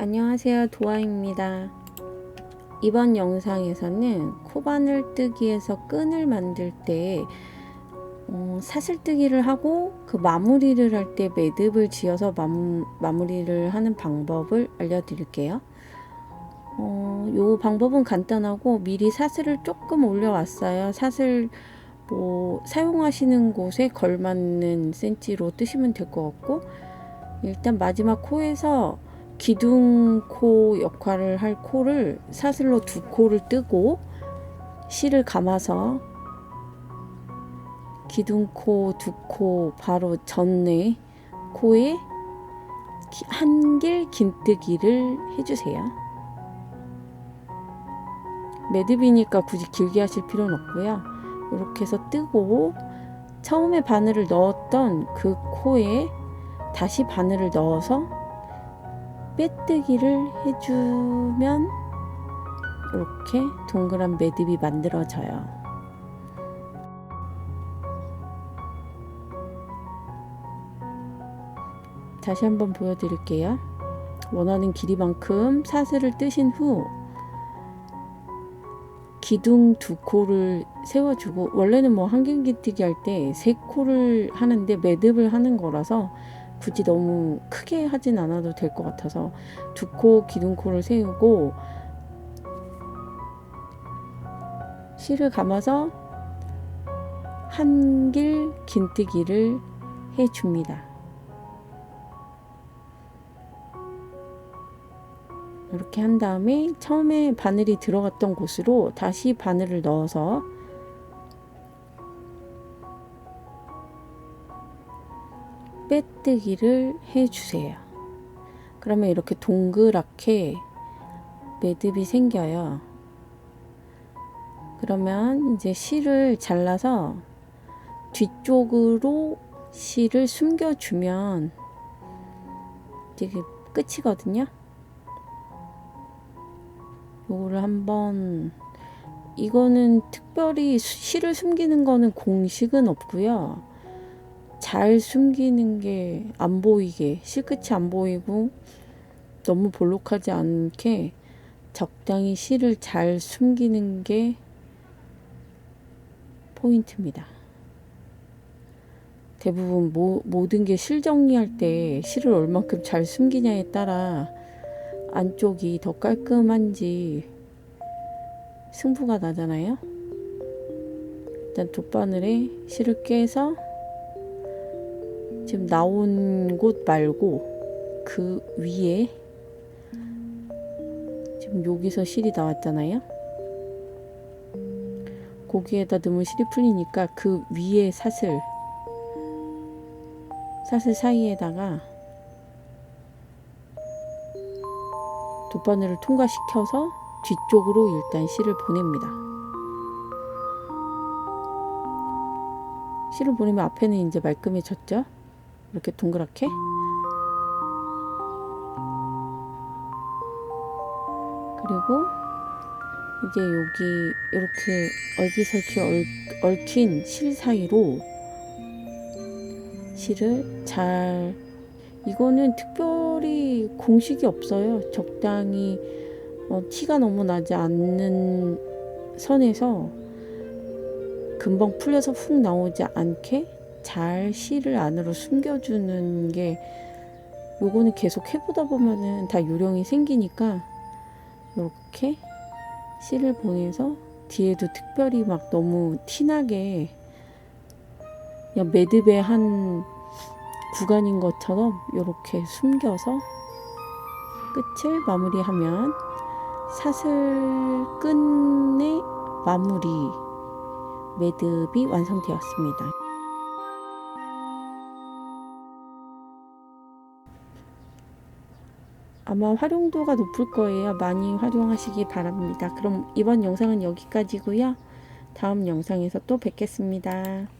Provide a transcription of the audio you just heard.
안녕하세요 도아입니다. 이번 영상에서는 코바늘 뜨기에서 끈을 만들 때 어, 사슬뜨기를 하고 그 마무리를 할 때 매듭을 지어서 마무, 마무리를 하는 방법을 알려드릴게요. 어, 요 방법은 간단하고 미리 사슬을 조금 올려왔어요. 사슬 뭐 사용하시는 곳에 걸맞는 센치로 뜨시면 될 것 같고 일단 마지막 코에서 기둥코 역할을 할 코를 사슬로 두 코를 뜨고 실을 감아서 기둥코 두 코 바로 전에 코에 한길 긴뜨기를 해주세요. 매듭이니까 굳이 길게 하실 필요는 없고요. 이렇게 해서 뜨고 처음에 바늘을 넣었던 그 코에 다시 바늘을 넣어서 빼뜨기를 해주면 이렇게 동그란 매듭이 만들어져요. 다시 한번 보여드릴게요. 원하는 길이만큼 사슬을 뜨신 후 기둥 두 코를 세워주고 원래는 뭐 한길기뜨기 할 때 세 코를 하는데 매듭을 하는 거라서 굳이 너무 크게 하진 않아도 될 것 같아서 두 코 기둥코를 세우고 실을 감아서 한길 긴뜨기를 해줍니다. 이렇게 한 다음에 처음에 바늘이 들어갔던 곳으로 다시 바늘을 넣어서 빼뜨기를 해주세요. 그러면 이렇게 동그랗게 매듭이 생겨요. 그러면 이제 실을 잘라서 뒤쪽으로 실을 숨겨주면 되게 끝이거든요. 요거를 한번 이거는 특별히 실을 숨기는 거는 공식은 없고요. 잘 숨기는 게 안 보이게 실끝이 안 보이고 너무 볼록하지 않게 적당히 실을 잘 숨기는 게 포인트입니다. 대부분 모, 모든 게 실 정리할 때 실을 얼만큼 잘 숨기냐에 따라 안쪽이 더 깔끔한지 승부가 나잖아요. 일단 돗바늘에 실을 깨서 지금 나온 곳 말고 그 위에 지금 여기서 실이 나왔잖아요. 고기에다 넣으면 실이 풀리니까 그 위에 사슬 사슬 사이에다가 돗바늘을 통과시켜서 뒤쪽으로 일단 실을 보냅니다. 실을 보내면 앞에는 이제 말끔해졌죠? 이렇게 동그랗게 그리고 이제 여기 이렇게 얼기설기 얽힌 실 사이로 실을 잘 이거는 특별히 공식이 없어요. 적당히 어, 티가 너무 나지 않는 선에서 금방 풀려서 훅 나오지 않게 잘 실을 안으로 숨겨주는 게 요거는 계속 해보다 보면은 다 요령이 생기니까 이렇게 실을 보내서 뒤에도 특별히 막 너무 티나게 그냥 매듭의 한 구간인 것처럼 이렇게 숨겨서 끝을 마무리하면 사슬 끈의 마무리 매듭이 완성되었습니다. 아마 활용도가 높을 거예요. 많이 활용하시기 바랍니다. 그럼 이번 영상은 여기까지고요. 다음 영상에서 또 뵙겠습니다.